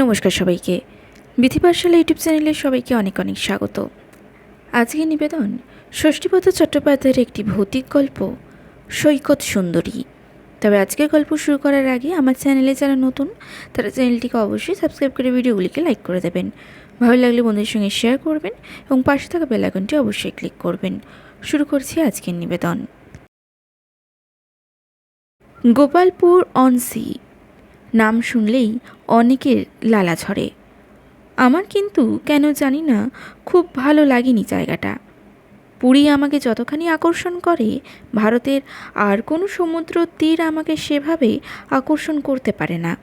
নমস্কার সবাইকে। বিধি পাঠশালা ইউটিউব চ্যানেলে সবাইকে অনেক অনেক স্বাগত। আজকে নিবেদন ষষ্ঠীপদ চট্টোপাধ্যায়ের একটি ভৌতিক গল্প, সৈকত সুন্দরী। তবে আজকের গল্প শুরু করার আগে আমার চ্যানেলে যারা নতুন, তারা চ্যানেলটিকে অবশ্যই সাবস্ক্রাইব করে ভিডিওগুলিকে লাইক করে দেবেন। ভালো লাগলে বন্ধুদের সঙ্গে শেয়ার করবেন এবং পাশে থাকা বেলাইকনটি অবশ্যই ক্লিক করবেন। শুরু করছি আজকের নিবেদন। গোপালপুর অন সি নাম শুনলেই অনেকের লালা ঝরে। আমার কিন্তু কেন জানি না, খুব ভালো লাগেনি জায়গাটা। পুরী আমাকে যতখানি আকর্ষণ করে, ভারতের আর কোনো সমুদ্র তীর আমাকে সেভাবে আকর্ষণ করতে পারে না।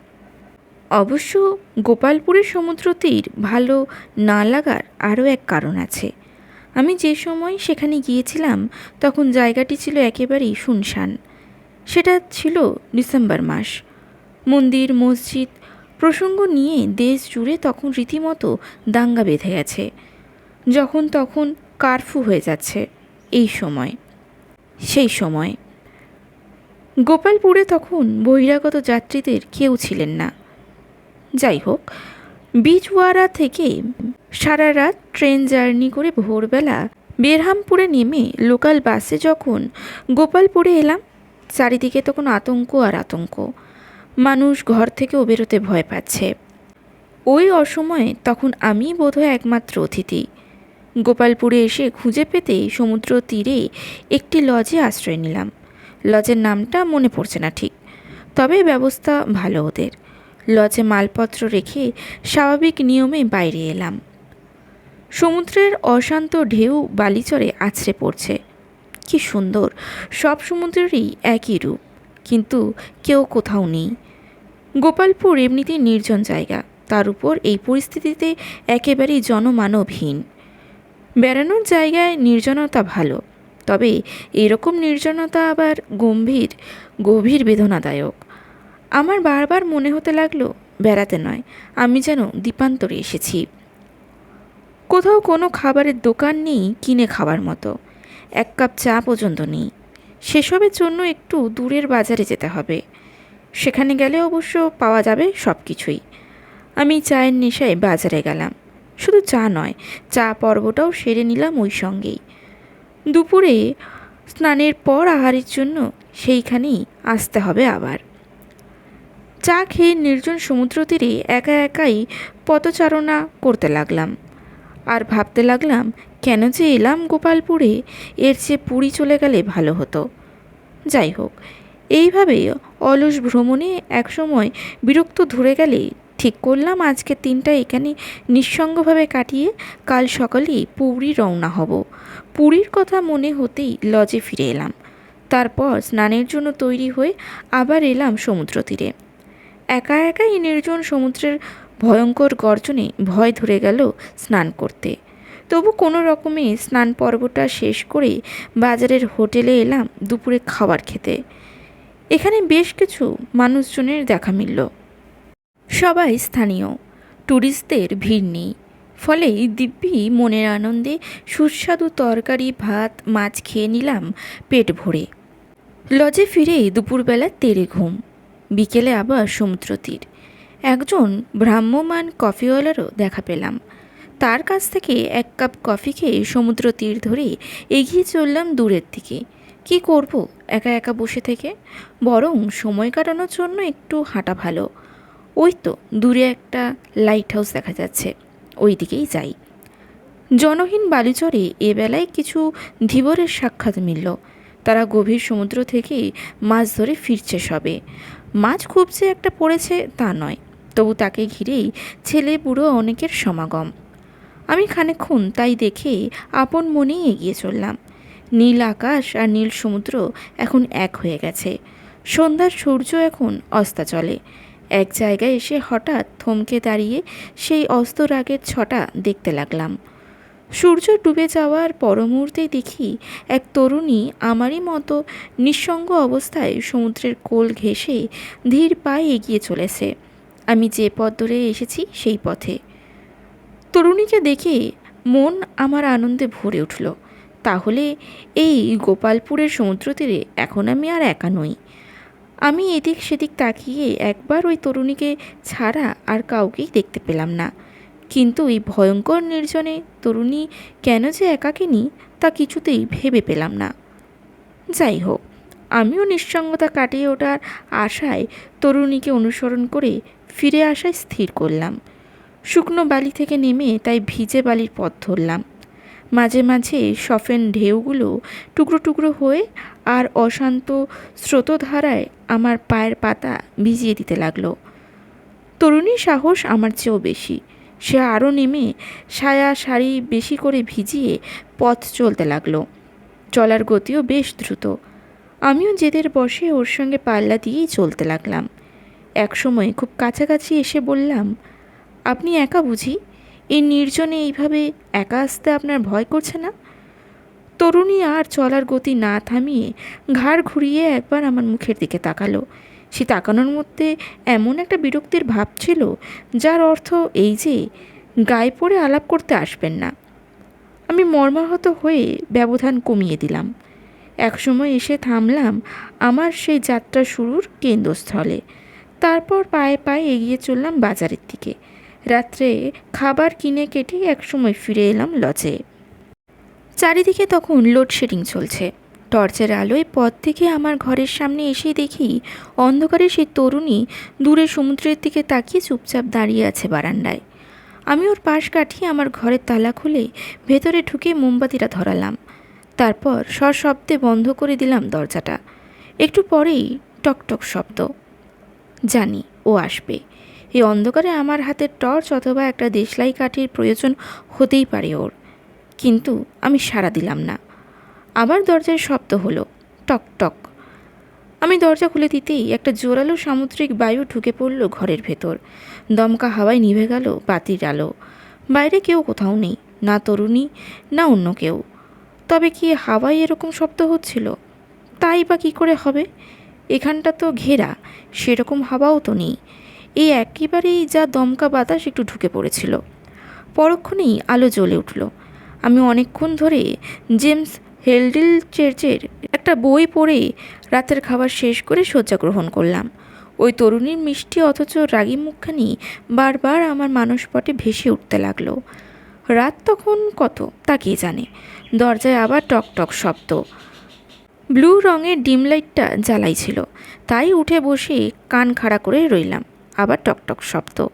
অবশ্য গোপালপুরের সমুদ্র তীর ভালো না লাগার আরও এক কারণ আছে। আমি যে সময় সেখানে গিয়েছিলাম, তখন জায়গাটি ছিল একেবারেই শুনশান। সেটা ছিল ডিসেম্বর মাস। মন্দির, মসজিদ প্রসঙ্গ নিয়ে দেশ জুড়ে তখন রীতিমতো দাঙ্গা বেঁধে গেছে। যখন তখন কারফু হয়ে যাচ্ছে এই সময়, সেই সময়। গোপালপুরে তখন বহিরাগত যাত্রীদের কেউ ছিলেন না। যাই হোক বিজওয়ারা থেকে সারা রাত ট্রেন জার্নি করে ভোরবেলা বেরহামপুরে নেমে লোকাল বাসে যখন গোপালপুরে এলাম, চারিদিকে তখন আতঙ্ক আর আতঙ্ক। মানুষ ঘর থেকেও বেরোতে ভয় পাচ্ছে। ওই অসময়ে তখন আমি বোধহয় একমাত্র অতিথি। গোপালপুরে এসে খুঁজে পেতে সমুদ্র তীরে একটি লজে আশ্রয় নিলাম। লজের নামটা মনে পড়ছে না ঠিক, তবে ব্যবস্থা ভালো ওদের। লজে মালপত্র রেখে স্বাভাবিক নিয়মে বাইরে এলাম। সমুদ্রের অশান্ত ঢেউ বালিচরে আছড়ে পড়ছে। কি সুন্দর, সব সমুদ্রেরই একই রূপ, কিন্তু কেউ কোথাও নেই। গোপালপুর এমনিতেই নির্জন জায়গা। তার উপর এই পরিস্থিতিতে একেবারেই জনমানবহীন। বেড়ানোর জায়গায় নির্জনতা ভালো, তবে এরকম নির্জনতা আবার গম্ভীর, গভীর বেদনাদায়ক। আমার বারবার মনে হতে লাগল, বেড়াতে নয়, আমি যেন দ্বীপান্তরে এসেছি। কোথাও কোনো খাবারের দোকান নেই কিনে খাবার মতো। এক কাপ চা পর্যন্ত নেই। সেসবের জন্য একটু দূরের বাজারে যেতে হবে। সেখানে গেলে অবশ্য পাওয়া যাবে সব কিছুই আমি চায়ের নেশায় বাজারে গেলাম। শুধু চা নয়, চা পর্বটাও সেরে নিলাম ওই সঙ্গেই। দুপুরে স্নানের পর আহারের জন্য সেইখানেই আসতে হবে আবার। চা খেয়ে নির্জন সমুদ্র তীরে একা একাই পথচারণা করতে লাগলাম। আর ভাবতে লাগলাম, কেন যে এলাম গোপালপুরে, এর চেয়ে পুরী চলে গেলে ভালো হতো। যাই হোক এইভাবে অলস ভ্রমণে একসময় বিরক্ত ধরে গেলে ঠিক করলাম, আজকে তিনটা এখানে নিঃসঙ্গভাবে কাটিয়ে কাল সকালেই পুরী রওনা হব। পুরীর কথা মনে হতেই লজে ফিরে এলাম। তারপর স্নানের জন্য তৈরি হয়ে আবার এলাম সমুদ্র তীরে। একা একা একাই নির্জন সমুদ্রের ভয়ঙ্কর গর্জনে ভয় ধরে গেল স্নান করতে। তবু কোনো রকমে স্নান পর্বটা শেষ করে বাজারের হোটেলে এলাম দুপুরে খাবার খেতে। এখানে বেশ কিছু মানুষজনের দেখা মিলল। সবাই স্থানীয়। ট্যুরিস্টদের ভিড় নেই। ফলে দিব্যি মনের আনন্দে সুস্বাদু তরকারি, ভাত, মাছ খেয়ে নিলাম পেট ভরে। লজে ফিরে দুপুরবেলা তেরে ঘুম। বিকেলে আবার সমুদ্র তীর। একজন ভ্রাম্যমান কফিওয়ালারও দেখা পেলাম। তার কাছ থেকে এক কাপ কফি খেয়ে সমুদ্র তীর ধরে এগিয়ে চললাম দূরের দিকে। কি করব একা একা বসে থেকে? বরং সময় কাটানোর জন্য একটু হাঁটা ভালো। ওই তো দূরে একটা লাইট হাউস দেখা যাচ্ছে। ওই দিকেই যাই। জনহীন বালিচরে এ বেলায় কিছু ধীবরের সাক্ষাৎ মিলল। তারা গভীর সমুদ্র থেকে মাছ ধরে ফিরছে সবে। মাছ খুব যে একটা পড়েছে তা নয়। তবু তাকে ঘিরেই ছেলে বুড়ো অনেকের সমাগম। আমি খানিকক্ষণ তাই দেখে আপন মনেই এগিয়ে চললাম। নীল আকাশ আর নীল সমুদ্র এখন এক হয়ে গেছে। সন্ধ্যার সূর্য এখন অস্তাচলে এক জায়গায় এসে হঠাৎ থমকে দাঁড়িয়ে সেই অস্তরাগের ছটা দেখতে লাগলাম। সূর্য ডুবে যাওয়ার মুহূর্তেই দেখি এক তরুণী আমারই মতো নিঃসঙ্গ অবস্থায় সমুদ্রের কোল ঘেঁষে ধীর পায়ে এগিয়ে চলেছে। আমি যে পথ ধরে এসেছি সেই পথে। তরুণীকে দেখে মন আমার আনন্দে ভরে উঠল। তাহলে এই গোপালপুরের সমুদ্র তীরে এখন আমি আর একা নই। আমি এদিক সেদিক তাকিয়ে একবার ওই তরুণীকে ছাড়া আর কাউকেই দেখতে পেলাম না। কিন্তু এই ভয়ঙ্কর নির্জনে তরুণী কেন যে একাকিনী তা কিছুতেই ভেবে পেলাম না। যাই হোক, আমিও নিঃসঙ্গতা কাটিয়ে ওঠার আশায় তরুণীকে অনুসরণ করে ফিরে আসায় স্থির করলাম। শুকনো বালি থেকে নেমে তাই ভিজে বালির পথ ধরলাম। মাঝে মাঝে সফেন ঢেউগুলো টুকরো টুকরো হয়ে আর অশান্ত স্রোতধারায় আমার পায়ের পাতা ভিজিয়ে দিতে লাগল। তরুণীর সাহস আমার চেয়েও বেশি। সে আরও নেমে সায়া শাড়ি বেশি করে ভিজিয়ে পথ চলতে লাগল। চলার গতিও বেশ দ্রুত। আমিও জেদের বসে ওর সঙ্গে পাল্লা দিয়েই চলতে লাগলাম। একসময় খুব কাছাকাছি এসে বললাম, আপনি একা বুঝি? এই নির্জনে এইভাবে একা আসতে আপনার ভয় করছে না? তরুণী আর চলার গতি না থামিয়ে ঘাড় ঘুরিয়ে একবার আমার মুখের দিকে তাকালো। সে তাকানোর মধ্যে এমন একটা বিরক্তির ভাব ছিল, যার অর্থ এই যে, গায়ে পড়ে আলাপ করতে আসবেন না। আমি মর্মাহত হয়ে ব্যবধান কমিয়ে দিলাম। একসময় এসে থামলাম আমার সেই যাত্রা শুরুর কেন্দ্রস্থলে। তারপর পায়ে পায়ে এগিয়ে চললাম বাজারের দিকে। রাত্রে খাবার কিনে কেটে একসময় ফিরে এলাম লজে। চারিদিকে তখন লোডশেডিং চলছে। টর্চের আলোয় পথ থেকে আমার ঘরের সামনে এসে দেখি অন্ধকারে সেই তরুণী দূরে সমুদ্রের দিকে তাকিয়ে চুপচাপ দাঁড়িয়ে আছে বারান্দায়। আমি ওর পাশ কাটিয়ে আমার ঘরের তালা খুলে ভেতরে ঢুকে মোমবাতিটা ধরালাম। তারপর সশব্দে বন্ধ করে দিলাম দরজাটা। একটু পরেই টকটক শব্দ। জানি ও আসবে। এই অন্ধকারে আমার হাতের টর্চ অথবা একটা দেশলাই কাঠির প্রয়োজন হতেই পারে ওর। কিন্তু আমি সাড়া দিলাম না। আবার দরজায় শব্দ হলো, টক টক। আমি দরজা খুলে দিতেই একটা জোরালো সামুদ্রিক বায়ু ঢুকে পড়ল ঘরের ভেতর। দমকা হাওয়ায় নিভে গেল বাতির আলো। বাইরে কেউ কোথাও নেই, না তরুণী, না অন্য কেউ। তবে কি হাওয়ায় এরকম শব্দ হচ্ছিল? তাই বা কী করে হবে? এখানটা তো ঘেরা, সেরকম হাওয়াও তো নেই। এই একেবারেই যা দমকা বাতাস একটু ঢুকে পড়েছিল। পরক্ষণেই আলো জ্বলে উঠল। আমি অনেকক্ষণ ধরে জেমস হেলডিল চার্চের একটা বই পড়ে রাতের খাবার শেষ করে শয্যা গ্রহণ করলাম। ওই তরুণীর মিষ্টি অথচ রাগী মুখখানি বারবার আমার মানসপটে ভেসে উঠতে লাগল। রাত তখন কত, তা কে জানে? দরজায় আবার টক টক শব্দ। ব্লু রঙের ডিম লাইটটা জ্বালাই ছিল তাই উঠে বসে কান খাড়া করে রইলাম। আবার টকটক শব্দ।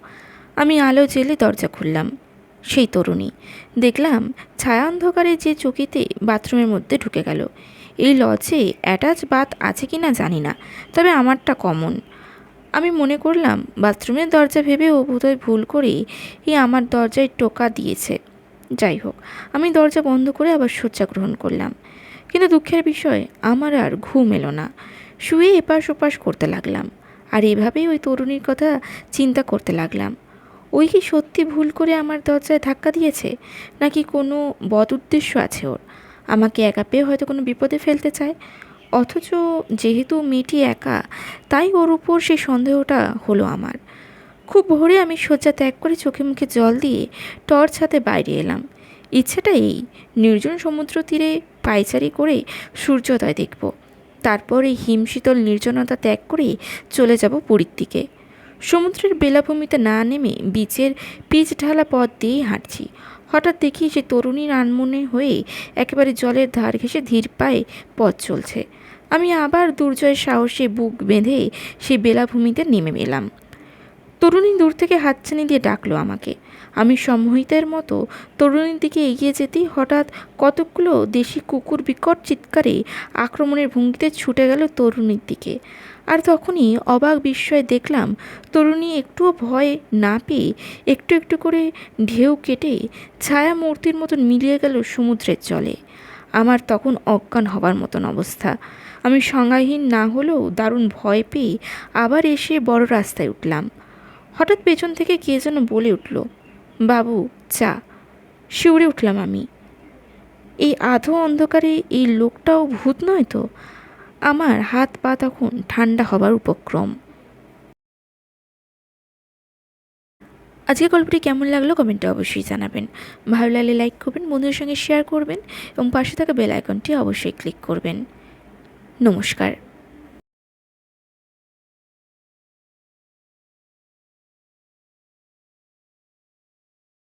আমি আলো জেলে দরজা খুললাম। সেই তরুণী। দেখলাম ছায়া অন্ধকারে যে চকিতে বাথরুমের মধ্যে ঢুকে গেল। এই লজে অ্যাটাচ বাথ আছে কি না জানি না, তবে আমারটা কমন। আমি মনে করলাম বাথরুমের দরজা ভেবে ও বোধহয় ভুল করে এই আমার দরজায় টোকা দিয়েছে। যাই হোক, আমি দরজা বন্ধ করে আবার শয্যা গ্রহণ করলাম। কিন্তু দুঃখের বিষয়, আমার আর ঘুম এলো না। শুয়ে এপাশ ওপাশ করতে লাগলাম। আর এভাবেই ওই তরুণীর কথা চিন্তা করতে লাগলাম। ওই কি সত্যি ভুল করে আমার দরজায় ধাক্কা দিয়েছে? নাকি কোনো বদ উদ্দেশ্য আছে ওর? আমাকে একা পেয়ে হয়তো কোনো বিপদে ফেলতে চায়? অথচ যেহেতু মেয়েটি একা, তাই ওর উপর সেই সন্দেহটা হলো আমার। খুব ভোরে আমি শয্যা ত্যাগ করে চোখে মুখে জল দিয়ে টর্চ হাতে বাইরে এলাম। ইচ্ছাটা এই, নির্জন সমুদ্র তীরে পাইচারি করে সূর্যোদয় দেখব। তারপর এই হিমশীতল নির্জনতা ত্যাগ করে চলে যাব পুরীর দিকে। সমুদ্রের বেলাভূমিতে না নেমে বিচের পিচ ঢালা পথ দিয়েই হাঁটছি। হঠাৎ দেখি সে তরুণীর আনমনে হয়ে একেবারে জলের ধার ঘেঁষে ধীর পায়ে পথ চলছে। আমি আবার দুর্জয়ের সাহসে বুক বেঁধে সেই বেলাভূমিতে নেমে এলাম। তরুণী দূর থেকে হাতছানি দিয়ে ডাকলো আমাকে। আমি সম্মোহিতের মতো তরুণীর দিকে এগিয়ে যেতেই হঠাৎ কতকগুলো দেশি কুকুর বিকট চিৎকারে আক্রমণের ভঙ্গিতে ছুটে গেল তরুণীর দিকে। আর তখনই অবাক বিস্ময়ে দেখলাম, তরুণী একটুও ভয় না পেয়ে একটু একটু করে ঢেউ কেটে ছায়া মূর্তির মতন মিলিয়ে গেল সমুদ্রের জলে। আমার তখন অজ্ঞান হবার মতন অবস্থা। আমি সংজ্ঞাহীন না হলেও দারুণ ভয় পেয়ে আবার এসে বড় রাস্তায় উঠলাম। হঠাৎ পেছন থেকে কে যেন বলে উঠল বাবু, চা। শিউরে উঠলাম আমি। এই আধো অন্ধকারে এই লোকটাও ভূত নয় তো? আমার হাত পা তখন ঠান্ডা হবার উপক্রম। আজকে গল্পটি কেমন লাগল কমেন্টে অবশ্যই জানাবেন। ভালো লাগলে লাইক করবেন, বন্ধুদের সঙ্গে শেয়ার করবেন এবং পাশে থাকা বেল আইকনটি অবশ্যই ক্লিক করবেন। নমস্কার।